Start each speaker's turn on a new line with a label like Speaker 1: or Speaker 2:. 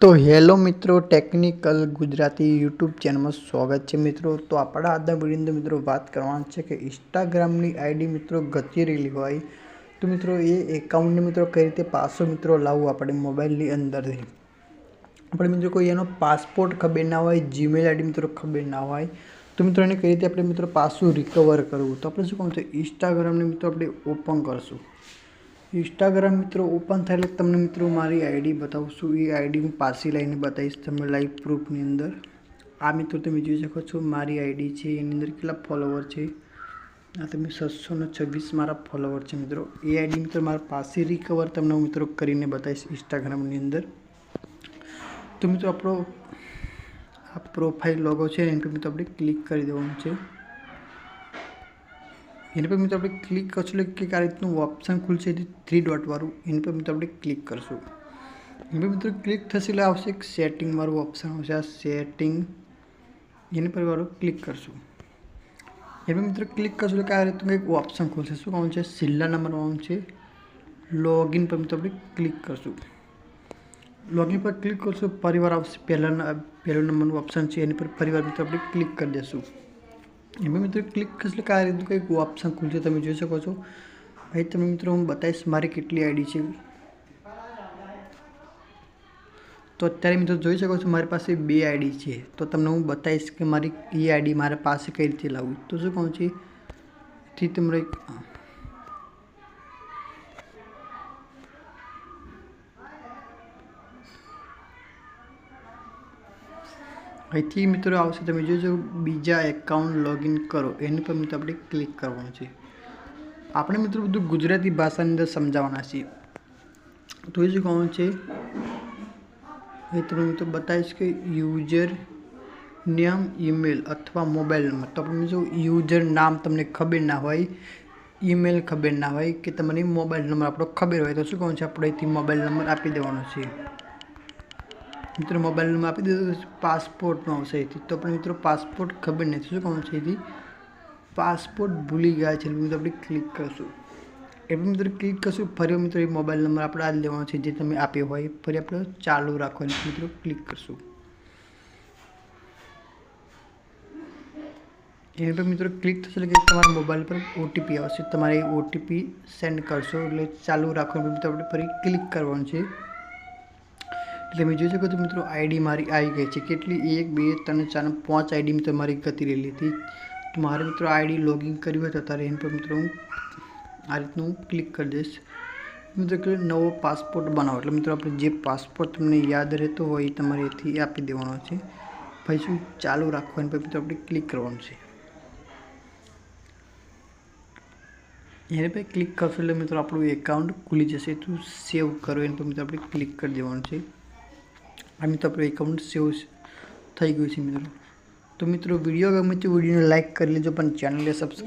Speaker 1: તો હેલો મિત્રો, technical Gujarati YouTube ચેનલમાં સ્વાગત છે મિત્રો. તો આપણા આજના વિડીયોની મિત્રો વાત કરવાની છે કે ઇન્સ્ટાગ્રામની આઈડી મિત્રો ગતિ રહેલી હોય તો મિત્રો એ એકાઉન્ટને મિત્રો કઈ રીતે પાસો મિત્રો લાવવું આપણે મોબાઈલની અંદરથી. આપણે મિત્રો કોઈ એનો પાસપોર્ટ ખબર ના હોય, જીમેલ આઈડી મિત્રો ખબર ના હોય, તો મિત્રો એને કઈ રીતે આપણે મિત્રો પાસું રિકવર કરવું? તો આપણે શું કહું તો ઇન્સ્ટાગ્રામને મિત્રો આપણે ઓપન કરશું. ઇન્સ્ટાગ્રામ મિત્રો ઓપન થાય એટલે તમને મિત્રો મારી આઈડી બતાવશું. એ આઈડી હું પાછી લઈને બતાવીશ તમને લાઈવ પ્રૂફની અંદર. આ મિત્રો તમે જોઈ શકો છો, મારી આઈડી છે, એની અંદર કેટલા ફોલોવર છે. આ તમે છસો ને છવ્વીસ મારા ફોલોવર છે મિત્રો. એ આઈડી મિત્રો મારા પાસે રિકવર તમને હું મિત્રો કરીને બતાવીશ ઇન્સ્ટાગ્રામની અંદર. તો મિત્રો આપણો આ પ્રોફાઇલ લોગો છે, એની પર મિત્રો આપણે ક્લિક કરી દેવાનું છે. એની પર મિત્રો આપણે ક્લિક કરશું એટલે કે આ રીતનું ઓપ્શન ખુલશે થ્રી ડોટવાળું એની પર મિત્રો આપણે ક્લિક કરશું. એની પર મિત્રો ક્લિક થશે એટલે આવશે એક સેટિંગવાળું ઓપ્શન આવશે. આ સેટિંગ એની પર વાળું ક્લિક કરશું. એની પર મિત્રો ક્લિક કરશું એટલે કે આ રીતનું એક ઓપ્શન ખુલશે. શું કહું છે? છેલ્લા નંબર ઓન છે. લોગિન પર મિત્રો આપણે ક્લિક કરશું. લોગિન પર ક્લિક કરશું પરિવાર આવશે પહેલા પહેલો નંબરનું ઓપ્શન છે. એની પર પરિવાર મિત્રો આપણે ક્લિક કરી દઈશું એમાં મિત્રો ક્લિક કરશે કે આ રીતનું કંઈક ઓપ્શન ખુલશે, તમે જોઈ શકો છો. ભાઈ, તમે મિત્રો હું બતાવીશ મારી કેટલી આઈડી છે. તો અત્યારે મિત્રો જોઈ શકો છો મારી પાસે બે આઈડી છે. તો તમને હું બતાવીશ કે મારી એ આઈડી મારા પાસે કઈ રીતે લાવવી. તો શું કહું છે? થી તમારે અહીંથી મિત્રો આવશે, તમે જોજો, બીજા એકાઉન્ટ લોગિન કરો. એની પર મિત્રો આપણે ક્લિક કરવાનું છે. આપણે મિત્રો બધું ગુજરાતી ભાષાની અંદર સમજાવવાના છીએ. તો એ શું કહું છે? એ તમને મિત્રો બતાવીશ કે યુઝર નામ ઈમેલ અથવા મોબાઈલ નંબર તો આપણે જો યુઝર નામ તમને ખબર ના હોય ઈમેલ ખબર ના હોય કે તમને મોબાઈલ નંબર આપણો ખબર હોય, તો શું કહું છે? આપણે અહીંથી મોબાઈલ નંબર આપી દેવાનો છે. મિત્રો મોબાઈલ નંબર આપી દીધો પાસપોર્ટનો આવશે અહીંથી. તો પણ મિત્રો પાસપોર્ટ ખબર નથી. શું કામ છે અહીંથી? પાસપોર્ટ ભૂલી ગયા છે. મિત્રો આપણે ક્લિક કરશું. એટલે મિત્રો ક્લિક કરશું. ફરી મિત્રો એ મોબાઈલ નંબર આપણે આ લેવાનો છે જે તમે આપ્યો હોય. ફરી આપણે ચાલુ રાખવાનો મિત્રો. ક્લિક કરશું. એની પર મિત્રો ક્લિક થશે એટલે કે તમારા મોબાઈલ પર ઓટીપી આવશે. તમારે ઓટીપી સેન્ડ કરશો એટલે ચાલુ રાખવાનું મિત્રો આપણે ફરી ક્લિક કરવાનું છે. તમે જોઈ શકો છો મિત્રો આઈડી મારી આવી ગઈ છે. કેટલી? એક, બે, ત્રણ, ચાર, પાંચ આઈડી મિત્રો મારી ગતી રહેલી હતી. તો મારે મિત્રો આઈડી લોગિન કરવી હોય તો તારે એની પર મિત્રો હું આ રીતનું ક્લિક કરી દઈશ. મિત્રો કે નવો પાસપોર્ટ બનાવો. એટલે મિત્રો આપણે જે પાસપોર્ટ તમને યાદ રહેતો હોય એ તમારે એથી આપી દેવાનો છે. પછી શું? ચાલુ રાખવાનું પર મિત્રો આપણે ક્લિક કરવાનું છે. એને પર ક્લિક કરશો એટલે મિત્રો આપણું એકાઉન્ટ ખુલી જશે. તો સેવ કરો એના પર મિત્રો આપણે ક્લિક કરી દેવાનું છે. આ મિત્રો આપણું એકાઉન્ટ સેવ થઈ ગયું છે મિત્રો. તો મિત્રો વીડિયો ગમે તો વિડીયોને લાઇક કરી લેજો, પણ ચેનલને સબસ્ક્રાઈબ